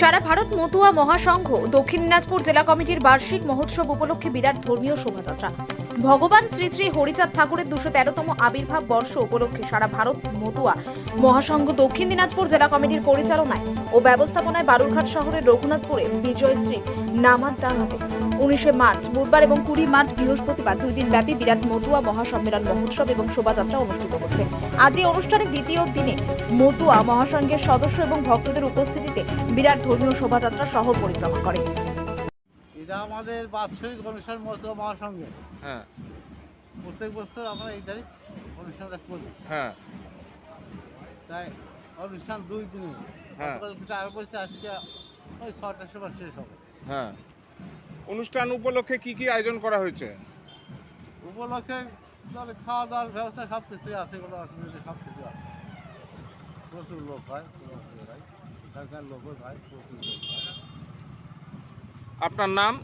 সারা ভারত মতুয়া মহাসংঘ দক্ষিণ দিনাজপুর জেলা কমিটির বার্ষিক মহোৎসব উপলক্ষে বিরাট ধর্মীয় শোভাযাত্রা। ভগবান শ্রী শ্রী হরিচাঁদ ঠাকুরের দুশো তেরোতম আবির্ভাব বর্ষ উপলক্ষে সারা ভারত মতুয়া মহাসংঘ দক্ষিণ দিনাজপুর জেলা কমিটির পরিচালনায় ও ব্যবস্থাপনায় বারুরঘাট শহরের রঘুনাথপুরে বিজয়শ্রী নামারডাঙ্গাতে উনিশে মার্চ বুধবার এবং কুড়ি মার্চ বৃহস্পতিবার দুই দিন ব্যাপী বিরাট মতুয়া মহাসম্মেলন মহোৎসব এবং শোভাযাত্রা অনুষ্ঠিত হচ্ছে। আজ এই অনুষ্ঠানের দ্বিতীয় দিনে মতুয়া মহাসংঘের সদস্য এবং ভক্তদের উপস্থিতিতে বিরাট ধর্মীয় শোভাযাত্রা শহর পরিক্রমা করে। এটা আমাদের বাৎসরিক অনুষ্ঠান মতো মহাসংঘে হ্যাঁ। প্রত্যেক বছর আমরা এই তারিখ অনুষ্ঠানটা করি। হ্যাঁ। তাই অনুষ্ঠান দুই দিনে। হ্যাঁ। আজকে ওই ছটার সময় শেষ হবে। হ্যাঁ। অনুষ্ঠান উপলক্ষে কি কি আয়োজন করা হয়েছে? উপলক্ষে তাহলে খাওয়া দাওয়ার ব্যবস্থা সব কিছুই আছে কোনো অসুবিধা সব কিছু আছে। প্রচুর লোক হয় কোনো অসুবিধা নাই। এখানকার লোকও হয় প্রচুর লোক হয়। আপনার নাম?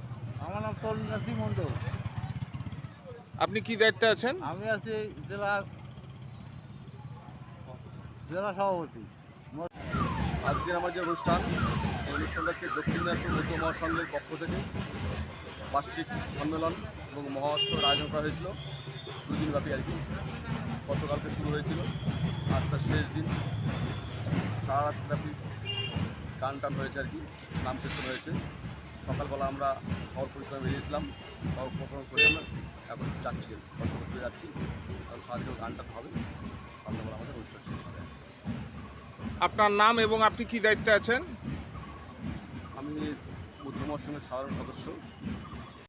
আমার নাম তরুণাথী মণ্ডল। আপনি কি দায়িত্বে আছেন? আমি আছি জেলার জেলা সভাপতি। আজকের আমার যে অনুষ্ঠান, এই অনুষ্ঠানটাকে দক্ষিণ দিনাজপুর মধ্য মহাসংঘের পক্ষ থেকে বার্ষিক সম্মেলন এবং মহোৎসবের আয়োজন করা হয়েছিল। দুই দিন ব্যাপী আর কি। গতকালকে শুরু হয়েছিল। আজ তার শেষ দিন। সারা রাত ব্যাপী গান টান হয়েছে আর কি। নাম কীর্তন হয়েছে। সকালবেলা আমরা শহর পরিক্রমা বেরিয়েছিলাম। শহর পরিক্রমা করে আমরা এখন যাচ্ছি। যাচ্ছি। কারণ সারাদিন গান টান হবে। সন্ধ্যাবেলা আমাদের অনুষ্ঠান শেষ হবে। আপনার নাম এবং আপনি কি দায়িত্বে আছেন? আমি মধ্য মহাসংঘের সাধারণ সদস্য।